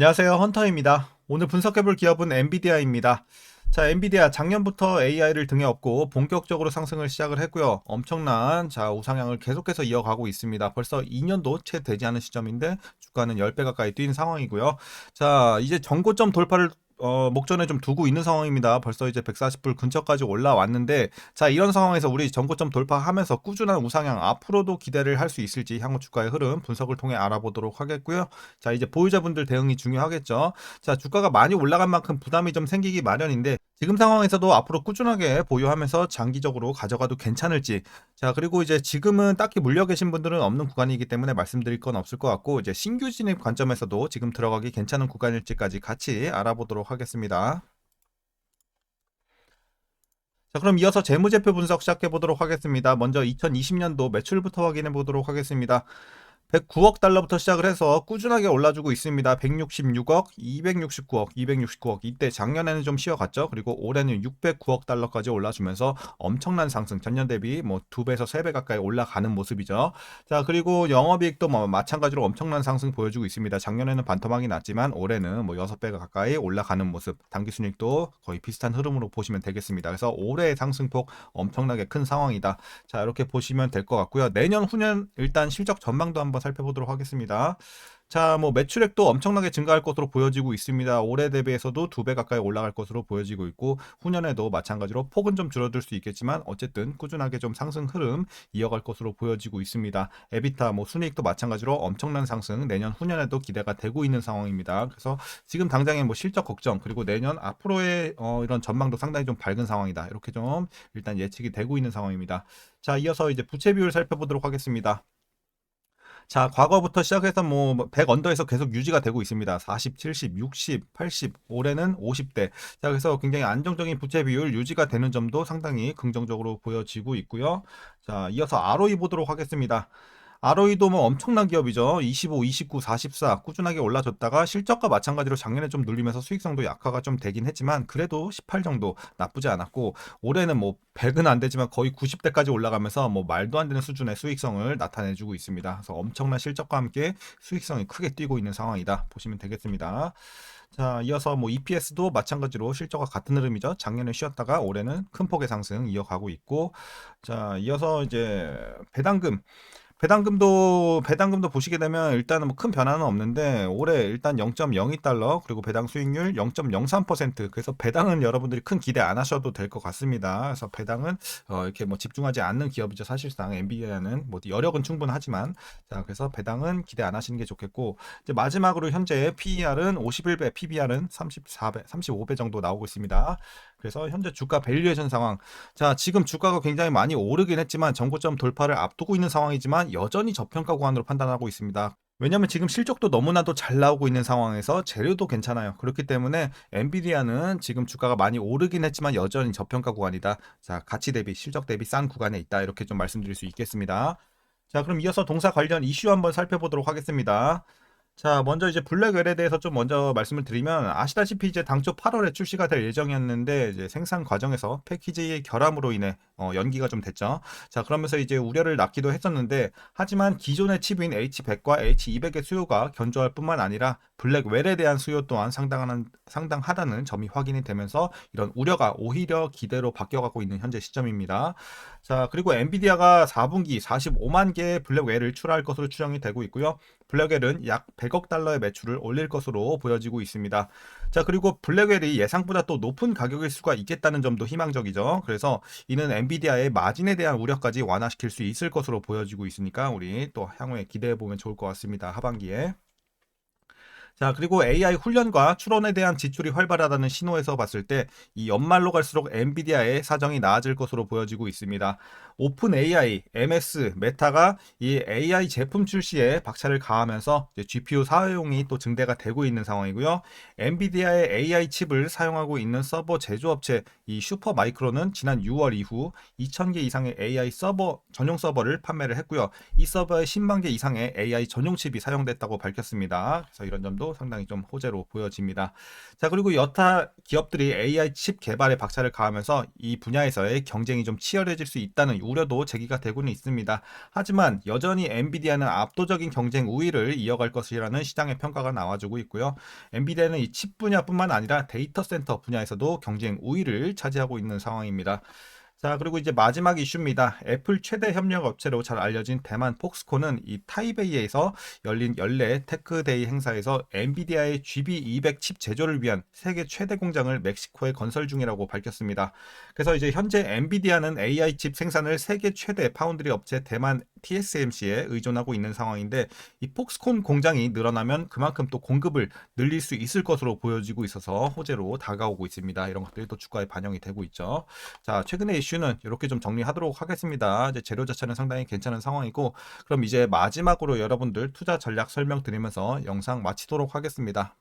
안녕하세요. 헌터입니다. 오늘 분석해볼 기업은 엔비디아입니다. 자, 엔비디아 작년부터 AI를 등에 업고 본격적으로 상승을 시작을 했고요. 엄청난 자, 우상향을 계속해서 이어가고 있습니다. 벌써 2년도 채 되지 않은 시점인데 주가는 10배 가까이 뛴 상황이고요. 자, 이제 정고점 돌파를 어, 목전에 좀 두고 있는 상황입니다. 벌써 이제 140불 근처까지 올라왔는데, 자, 이런 상황에서 우리 전고점 돌파하면서 꾸준한 우상향 앞으로도 기대를 할 수 있을지 향후 주가의 흐름 분석을 통해 알아보도록 하겠고요. 자, 이제 보유자분들 대응이 중요하겠죠. 자, 주가가 많이 올라간 만큼 부담이 좀 생기기 마련인데, 지금 상황에서도 앞으로 꾸준하게 보유하면서 장기적으로 가져가도 괜찮을지. 자, 그리고 이제 지금은 딱히 물려 계신 분들은 없는 구간이기 때문에 말씀드릴 건 없을 것 같고, 이제 신규 진입 관점에서도 지금 들어가기 괜찮은 구간일지까지 같이 알아보도록 하겠습니다. 자, 그럼 이어서 재무제표 분석 시작해 보도록 하겠습니다. 먼저 2020년도 매출부터 확인해 보도록 하겠습니다. 109억 달러부터 시작을 해서 꾸준하게 올라주고 있습니다. 166억, 269억, 269억. 이때 작년에는 좀 쉬어갔죠. 그리고 올해는 609억 달러까지 올라주면서 엄청난 상승. 전년 대비 뭐 2배에서 3배 가까이 올라가는 모습이죠. 자, 그리고 영업이익도 뭐 마찬가지로 엄청난 상승 보여주고 있습니다. 작년에는 반토막이 났지만 올해는 뭐 6배가 가까이 올라가는 모습. 당기순익도 거의 비슷한 흐름으로 보시면 되겠습니다. 그래서 올해의 상승폭 엄청나게 큰 상황이다. 자, 이렇게 보시면 될 것 같고요. 내년 후년 일단 실적 전망도 한번 한번 살펴보도록 하겠습니다. 자, 뭐 매출액도 엄청나게 증가할 것으로 보여지고 있습니다. 올해 대비해서도 두 배 가까이 올라갈 것으로 보여지고 있고 후년에도 마찬가지로 폭은 좀 줄어들 수 있겠지만 어쨌든 꾸준하게 좀 상승 흐름 이어갈 것으로 보여지고 있습니다. 에비타 뭐 순이익도 마찬가지로 엄청난 상승 내년 후년에도 기대가 되고 있는 상황입니다. 그래서 지금 당장의 뭐 실적 걱정 그리고 내년 앞으로의 어, 이런 전망도 상당히 좀 밝은 상황이다. 이렇게 좀 일단 예측이 되고 있는 상황입니다. 자, 이어서 이제 부채 비율 살펴보도록 하겠습니다. 자, 과거부터 시작해서 뭐 100 언더에서 계속 유지가 되고 있습니다. 40, 70, 60, 80, 올해는 50대. 자, 그래서 굉장히 안정적인 부채 비율 유지가 되는 점도 상당히 긍정적으로 보여지고 있고요. 자, 이어서 ROE 보도록 하겠습니다. ROE도 뭐 엄청난 기업이죠. 25, 29, 44 꾸준하게 올라줬다가 실적과 마찬가지로 작년에 좀 눌리면서 수익성도 약화가 좀 되긴 했지만 그래도 18 정도 나쁘지 않았고 올해는 뭐 100은 안 되지만 거의 90대까지 올라가면서 뭐 말도 안 되는 수준의 수익성을 나타내주고 있습니다. 그래서 엄청난 실적과 함께 수익성이 크게 뛰고 있는 상황이다 보시면 되겠습니다. 자, 이어서 뭐 EPS도 마찬가지로 실적과 같은 흐름이죠. 작년에 쉬었다가 올해는 큰 폭의 상승 이어가고 있고, 자, 이어서 이제 배당금. 배당금도 배당금도 보시게 되면 일단은 뭐 큰 변화는 없는데 올해 일단 0.02달러 그리고 배당 수익률 0.03% 그래서 배당은 여러분들이 큰 기대 안 하셔도 될 것 같습니다. 그래서 배당은 어 이렇게 뭐 집중하지 않는 기업이죠. 사실상 엔비디아는 뭐 여력은 충분하지만 자 그래서 배당은 기대 안 하시는 게 좋겠고 이제 마지막으로 현재 PER은 51배, PBR은 34배, 35배 정도 나오고 있습니다. 그래서 현재 주가 밸류에이션 상황. 자, 지금 주가가 굉장히 많이 오르긴 했지만 정고점 돌파를 앞두고 있는 상황이지만 여전히 저평가 구간으로 판단하고 있습니다. 왜냐하면 지금 실적도 너무나도 잘 나오고 있는 상황에서 재료도 괜찮아요. 그렇기 때문에 엔비디아는 지금 주가가 많이 오르긴 했지만 여전히 저평가 구간이다. 자, 가치 대비 실적 대비 싼 구간에 있다. 이렇게 좀 말씀드릴 수 있겠습니다. 자, 그럼 이어서 동사 관련 이슈 한번 살펴보도록 하겠습니다. 자, 먼저 이제 블랙웰에 대해서 좀 먼저 말씀을 드리면 아시다시피 이제 당초 8월에 출시가 될 예정이었는데 이제 생산 과정에서 패키지의 결함으로 인해 어, 연기가 좀 됐죠. 자, 그러면서 이제 우려를 낳기도 했었는데 하지만 기존의 칩인 H100과 H200의 수요가 견조할 뿐만 아니라 블랙웰에 대한 수요 또한 상당한 상당하다는 점이 확인이 되면서 이런 우려가 오히려 기대로 바뀌어가고 있는 현재 시점입니다. 자, 그리고 엔비디아가 4분기 45만 개의 블랙웰을 출하할 것으로 추정이 되고 있고요. 블랙웰은 약 100억 달러의 매출을 올릴 것으로 보여지고 있습니다. 자, 그리고 블랙웰이 예상보다 또 높은 가격일 수가 있겠다는 점도 희망적이죠. 그래서 이는 엔비디아의 마진에 대한 우려까지 완화시킬 수 있을 것으로 보여지고 있으니까 우리 또 향후에 기대해 보면 좋을 것 같습니다. 하반기에. 자, 그리고 AI 훈련과 추론에 대한 지출이 활발하다는 신호에서 봤을 때 이 연말로 갈수록 엔비디아의 사정이 나아질 것으로 보여지고 있습니다. 오픈 AI, MS, 메타가 이 AI 제품 출시에 박차를 가하면서 GPU 사용이 또 증대가 되고 있는 상황이고요. 엔비디아의 AI 칩을 사용하고 있는 서버 제조업체 이 슈퍼 마이크로는 지난 6월 이후 2,000개 이상의 AI 서버 전용 서버를 판매를 했고요. 이 서버에 10만 개 이상의 AI 전용 칩이 사용됐다고 밝혔습니다. 그래서 이런 점도 상당히 좀 호재로 보여집니다. 자, 그리고 여타 기업들이 AI 칩 개발에 박차를 가하면서 이 분야에서의 경쟁이 좀 치열해질 수 있다는 우려도 제기가 되고는 있습니다. 하지만 여전히 엔비디아는 압도적인 경쟁 우위를 이어갈 것이라는 시장의 평가가 나와주고 있고요. 엔비디아는 이 칩 분야뿐만 아니라 데이터 센터 분야에서도 경쟁 우위를 차지하고 있는 상황입니다. 자, 그리고 이제 마지막 이슈입니다. 애플 최대 협력 업체로 잘 알려진 대만 폭스콘은 이 타이베이에서 열린 연례 테크데이 행사에서 엔비디아의 GB200 칩 제조를 위한 세계 최대 공장을 멕시코에 건설 중이라고 밝혔습니다. 그래서 이제 현재 엔비디아는 AI 칩 생산을 세계 최대 파운드리 업체 대만 TSMC에 의존하고 있는 상황인데 이 폭스콘 공장이 늘어나면 그만큼 또 공급을 늘릴 수 있을 것으로 보여지고 있어서 호재로 다가오고 있습니다. 이런 것들이 또 주가에 반영이 되고 있죠. 자, 최근의 이슈는 이렇게 좀 정리하도록 하겠습니다. 이제 재료 자체는 상당히 괜찮은 상황이고 그럼 이제 마지막으로 여러분들 투자 전략 설명드리면서 영상 마치도록 하겠습니다.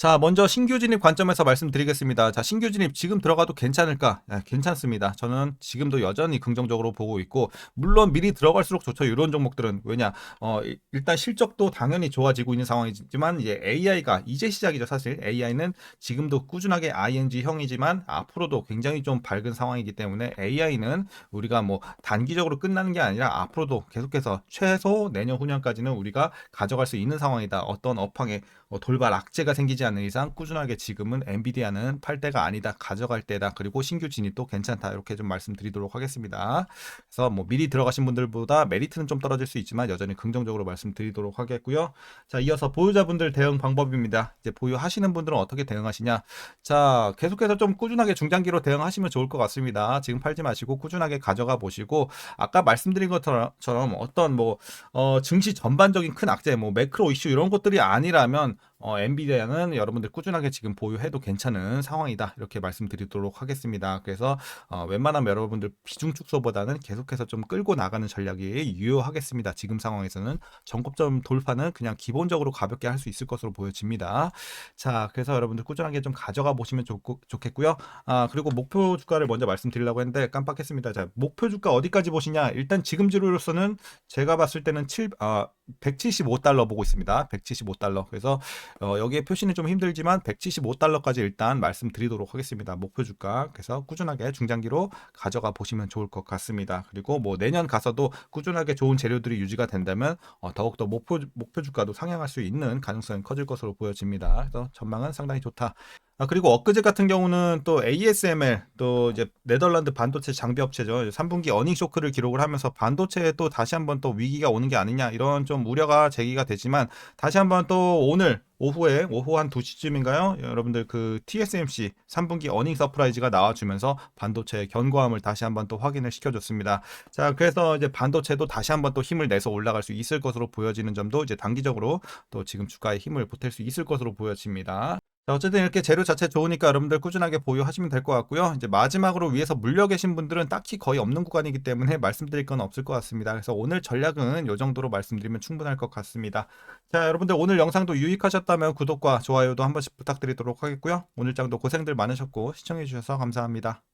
자, 먼저 신규 진입 관점에서 말씀드리겠습니다. 자, 신규 진입 지금 들어가도 괜찮을까? 네, 괜찮습니다. 저는 지금도 여전히 긍정적으로 보고 있고, 물론 미리 들어갈수록 좋죠. 이런 종목들은. 왜냐, 어, 일단 실적도 당연히 좋아지고 있는 상황이지만, 이제 AI가 이제 시작이죠. 사실 AI는 지금도 꾸준하게 ING형이지만, 앞으로도 굉장히 좀 밝은 상황이기 때문에 AI는 우리가 뭐 단기적으로 끝나는 게 아니라 앞으로도 계속해서 최소 내년 후년까지는 우리가 가져갈 수 있는 상황이다. 어떤 업황에 어, 돌발 악재가 생기지 않는 이상 꾸준하게 지금은 엔비디아는 팔 때가 아니다 가져갈 때다 그리고 신규 진입도 괜찮다 이렇게 좀 말씀드리도록 하겠습니다. 그래서 뭐 미리 들어가신 분들보다 메리트는 좀 떨어질 수 있지만 여전히 긍정적으로 말씀드리도록 하겠고요. 자 이어서 보유자분들 대응 방법입니다. 이제 보유하시는 분들은 어떻게 대응하시냐? 자 계속해서 좀 꾸준하게 중장기로 대응하시면 좋을 것 같습니다. 지금 팔지 마시고 꾸준하게 가져가 보시고 아까 말씀드린 것처럼 어떤 뭐 어, 증시 전반적인 큰 악재 뭐 매크로 이슈 이런 것들이 아니라면 어, 엔비디아는 여러분들 꾸준하게 지금 보유해도 괜찮은 상황이다. 이렇게 말씀드리도록 하겠습니다. 그래서 어, 웬만하면 여러분들 비중 축소보다는 계속해서 좀 끌고 나가는 전략이 유효하겠습니다. 지금 상황에서는 전고점 돌파는 그냥 기본적으로 가볍게 할 수 있을 것으로 보여집니다. 자, 그래서 여러분들 꾸준하게 좀 가져가 보시면 좋, 좋겠고요. 아, 그리고 목표 주가를 먼저 말씀드리려고 했는데 깜빡했습니다. 자, 목표 주가 어디까지 보시냐? 일단 지금 지로로서는 제가 봤을 때는 7, 아, 175달러 보고 있습니다. 175달러. 그래서 어, 여기에 표시는 좀 힘들지만 175달러까지 일단 말씀드리도록 하겠습니다. 목표 주가. 그래서 꾸준하게 중장기로 가져가 보시면 좋을 것 같습니다. 그리고 뭐 내년 가서도 꾸준하게 좋은 재료들이 유지가 된다면 어, 더욱더 목표, 목표 주가도 상향할 수 있는 가능성이 커질 것으로 보여집니다. 그래서 전망은 상당히 좋다. 아, 그리고 엊그제 같은 경우는 또 ASML 또 이제 네덜란드 반도체 장비 업체죠. 3분기 어닝 쇼크를 기록을 하면서 반도체에 또 다시 한번 또 위기가 오는 게 아니냐 이런 좀 우려가 제기가 되지만 다시 한번 또 오늘 오후에 오후 한 2시쯤인가요? 여러분들 그 TSMC 3분기 어닝 서프라이즈가 나와주면서 반도체의 견고함을 다시 한번 또 확인을 시켜줬습니다. 자, 그래서 이제 반도체도 다시 한번 또 힘을 내서 올라갈 수 있을 것으로 보여지는 점도 이제 단기적으로 또 지금 주가의 힘을 보탤 수 있을 것으로 보여집니다. 자, 어쨌든 이렇게 재료 자체 좋으니까 여러분들 꾸준하게 보유하시면 될 것 같고요. 이제 마지막으로 위에서 물려 계신 분들은 딱히 거의 없는 구간이기 때문에 말씀드릴 건 없을 것 같습니다. 그래서 오늘 전략은 이 정도로 말씀드리면 충분할 것 같습니다. 자, 여러분들 오늘 영상도 유익하셨다면 구독과 좋아요도 한 번씩 부탁드리도록 하겠고요. 오늘 장도 고생들 많으셨고 시청해주셔서 감사합니다.